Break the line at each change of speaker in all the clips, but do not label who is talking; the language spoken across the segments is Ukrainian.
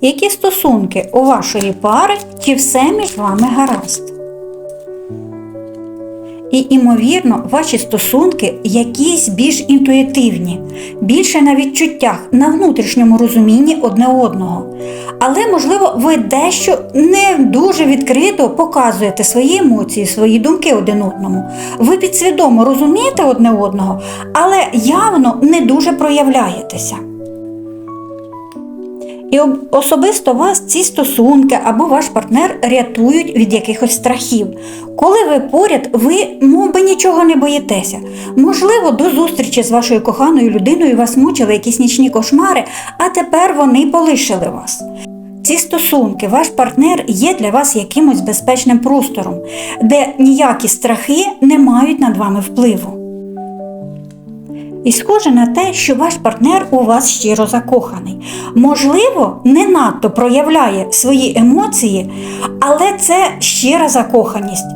Які стосунки у вашої пари, чи все між вами гаразд? І, імовірно, ваші стосунки якісь більш інтуїтивні, більше на відчуттях, на внутрішньому розумінні одне одного. Але, можливо, ви дещо не дуже відкрито показуєте свої емоції, свої думки один одному. Ви підсвідомо розумієте одне одного, але явно не дуже проявляєтеся. І особисто вас ці стосунки або ваш партнер рятують від якихось страхів. Коли ви поряд, ви мов би нічого не боїтеся. Можливо, до зустрічі з вашою коханою людиною вас мучили якісь нічні кошмари, а тепер вони полишили вас. Ці стосунки, ваш партнер є для вас якимось безпечним простором, де ніякі страхи не мають над вами впливу. І схоже на те, що ваш партнер у вас щиро закоханий. Можливо, не надто проявляє свої емоції, але це щира закоханість,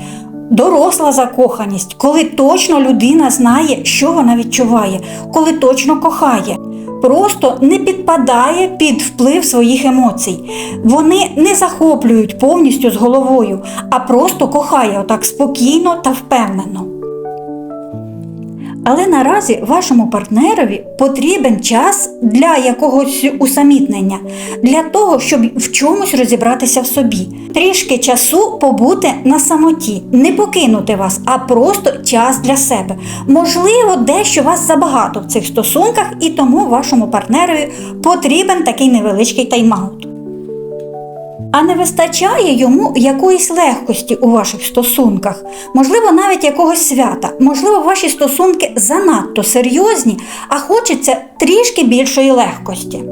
доросла закоханість, коли точно людина знає, що вона відчуває, коли точно кохає. Просто не підпадає під вплив своїх емоцій. Вони не захоплюють повністю з головою, а просто кохає отак спокійно та впевнено. Але наразі вашому партнерові потрібен час для якогось усамітнення, для того, щоб в чомусь розібратися в собі. Трішки часу побути на самоті, не покинути вас, а просто час для себе. Можливо, дещо вас забагато в цих стосунках, і тому вашому партнерові потрібен такий невеличкий тайм-аут. А не вистачає йому якоїсь легкості у ваших стосунках, можливо, навіть якогось свята, можливо, ваші стосунки занадто серйозні, а хочеться трішки більшої легкості.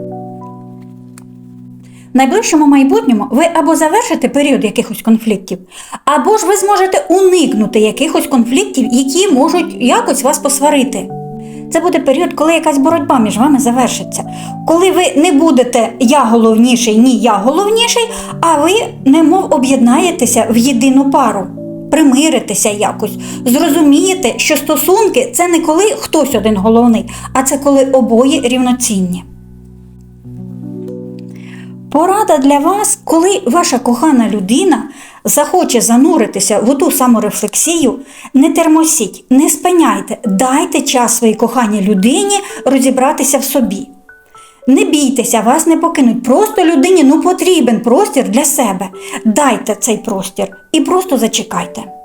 В найближчому майбутньому ви або завершите період якихось конфліктів, або ж ви зможете уникнути якихось конфліктів, які можуть якось вас посварити. Це буде період, коли якась боротьба між вами завершиться. Коли ви не будете я головніший, ні я головніший, а ви немов об'єднаєтеся в єдину пару, Примиритися якось, зрозумієте, що стосунки це не коли хтось один головний, а це коли обоє рівноцінні. Порада для вас, коли ваша кохана людина захоче зануритися в ту саморефлексію, не термосіть, не спиняйте, дайте час своїй коханій людині розібратися в собі. Не бійтеся, вас не покинуть. Просто людині ну потрібен простір для себе. Дайте цей простір і просто зачекайте.